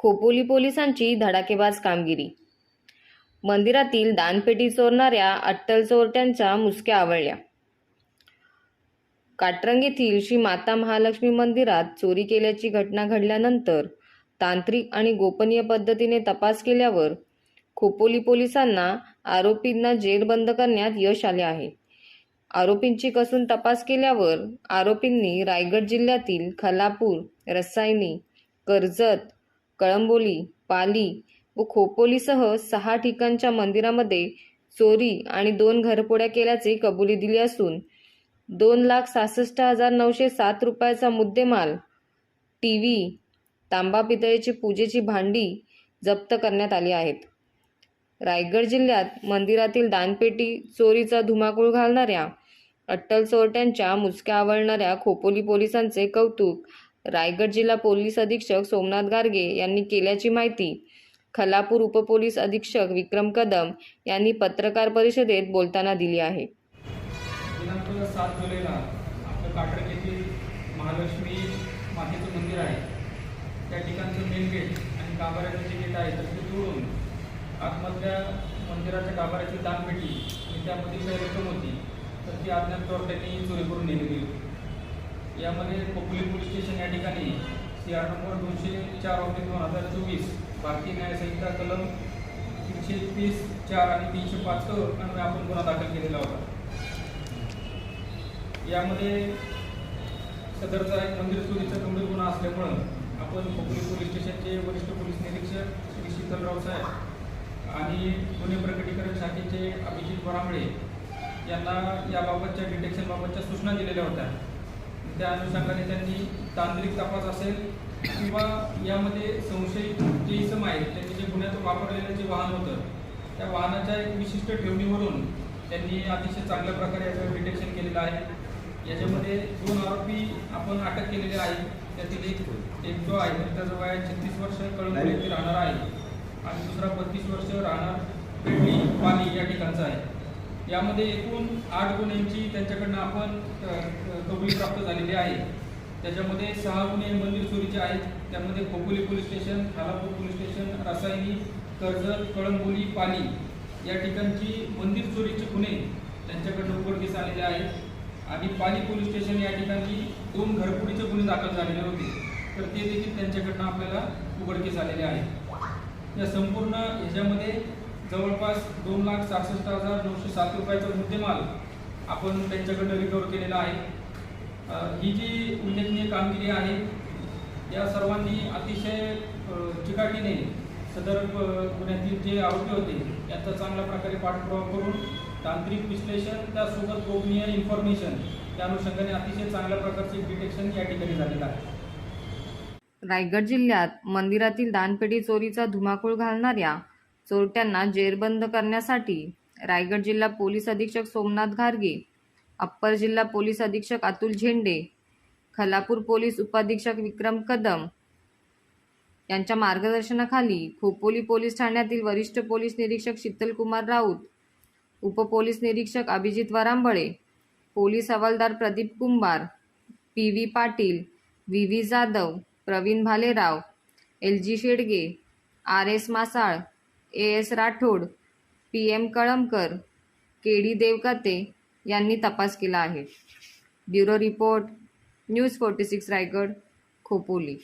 खोपोली पोलिसांची धडाकेबाज कामगिरी. मंदिरातील दानपेटी चोरणाऱ्या अट्टल चोरट्यांच्या मुसक्या आवळल्या. काटरंग येथील श्री माता महालक्ष्मी मंदिरात चोरी केल्याची घटना घडल्यानंतर तांत्रिक आणि गोपनीय पद्धतीने तपास केल्यावर खोपोली पोलिसांना आरोपींना जेरबंद करण्यात यश आले आहे. आरोपींची कसून तपास केल्यावर आरोपींनी रायगड जिल्ह्यातील खलापूर रसायनी कर्जत कळंबोली पाली व खोपोलीसह सहा ठिकाणच्या मंदिरामध्ये चोरी आणि दोन घरपोड्या केल्याची कबुली दिली असून दोन लाख सहासष्ट हजार नऊशे सात रुपयाचा मुद्देमाल टी व्ही तांबा पितळेची पूजेची भांडी जप्त करण्यात आली आहेत. रायगड जिल्ह्यात मंदिरातील दानपेटी चोरीचा धुमाकूळ घालणाऱ्या अट्टल चोरट्यांच्या मुसक्या आवळणाऱ्या खोपोली पोलिसांचे कौतुक रायगड जिल्हा पोलीस अधीक्षक सोमनाथ गार्गे यांनी केल्याची माहिती. खलापूर उपपोलीस अधीक्षक विक्रम कदम यांनी पत्रकार परिषदेत बोलताना दिली आहे. दिनांक सात जुलैला आपलं काटक येथील महालक्ष्मी मातेचं मंदिर आहे. त्या ठिकाणचं मेन गेट आणि गाभाऱ्याचं जे गेट आहे तर ते तोडून आतमधल्या मंदिराच्या गाभाऱ्याची दानपेटी आणि त्यामधील काही रक्कम होती तर ती अज्ञात चोरट्यांनी चोरी करून नेलेली यामध्ये कोपली पोलीस स्टेशन या ठिकाणी सी आर नंबर दोनशे चार ऑफिस दोन हजार चोवीस भारतीय न्याय संहिता कलम तीनशे तीस चार आणि तीनशे पाच अन्वये आपण गुन्हा दाखल केलेला होता. यामध्ये सदरचा एक मंदिर चोरीचा गंभीर गुन्हा असल्यामुळं आपण खोपोली पोलीस स्टेशनचे वरिष्ठ पोलीस निरीक्षक श्री शीतलराव साहेब आणि गुन्हे प्रकटीकरण शाखेचे अभिजित बरांबळे यांना याबाबतच्या डिटेक्शनबाबतच्या सूचना दिलेल्या होत्या. त्या अनुषंगाने त्यांनी तांत्रिक तपास असेल किंवा यामध्ये संशयित जे इसम आहेत त्यांनी जे गुन्ह्यात वापरलेलं जे वाहन होतं त्या वाहनाच्या एक विशिष्ट ठेवणीवरून त्यांनी अतिशय चांगल्या प्रकारे याचं डिटेक्शन केलेलं आहे. याच्यामध्ये दोन आरोपी आपण अटक केलेले आहे त्यातील एक एक जो आहे तर त्याचं वय छत्तीस वर्ष कळंबोली राहणार आहे आणि दुसरा बत्तीस वर्ष राहणार पेडली पाणी या ठिकाणचा आहे. यामध्ये एकूण आठ गुन्ह्यांची त्यांच्याकडनं आपण कबुली प्राप्त झालेली आहे. त्याच्यामध्ये सहा गुन्हे मंदिर चोरीचे आहेत. त्यामध्ये Khopoli police station Khalapur police station Rasayani Karjat Kalamboli Pali या ठिकाणची मंदिर चोरीचे गुन्हे त्यांच्याकडनं उघडकीस आलेले आहेत. आणि पाली पोलीस स्टेशन या ठिकाणी दोन घरपुडीचे गुन्हे दाखल झालेले होते. तर ते देखील त्यांच्याकडनं आपल्याला उघडकीस आलेले आहे या संपूर्ण ह्याच्यामध्ये जवळपास दोन लाख सहासष्ट हजार नऊशे सात रुपयाचा मुद्देमाल आपण त्यांच्याकडनं रिकवर केलेला आहे. ही जी उल्लेखनीय कामगिरी आहे या सर्वांनी अतिशय चिकाटीने सदर अ, गुन्ह्यातील जे आरोपी होते यांचा चांगल्या प्रकारे पाठपुरावा करून तांत्रिक विश्लेषण त्यासोबत गोपनीय इन्फॉर्मेशन त्या अनुषंगाने अतिशय चांगल्या प्रकारचे डिटेक्शन या ठिकाणी झालेलं आहे. रायगड जिल्ह्यात मंदिरातील दानपेटी चोरीचा धुमाकूळ घालणाऱ्या चोरट्यांना जेरबंद करण्यासाठी रायगड जिल्हा पोलीस अधीक्षक सोमनाथ घारगे अप्पर जिल्हा पोलीस अधीक्षक अतुल झेंडे खलापूर पोलीस उपाधीक्षक विक्रम कदम यांच्या मार्गदर्शनाखाली खोपोली पोलीस ठाण्यातील वरिष्ठ पोलीस निरीक्षक शीतलकुमार राऊत उपपोलीस निरीक्षक अभिजित वरांबळे पोलीस हवालदार Pradeep Kumbhar P V Patil V V Jadhav Pravin Bhalerao L G Shedge R S Masal A S Rathod P M Kalamkar K D Devkate यांनी तपास केला आहे. Bureau report news forty six Raigad Khopoli.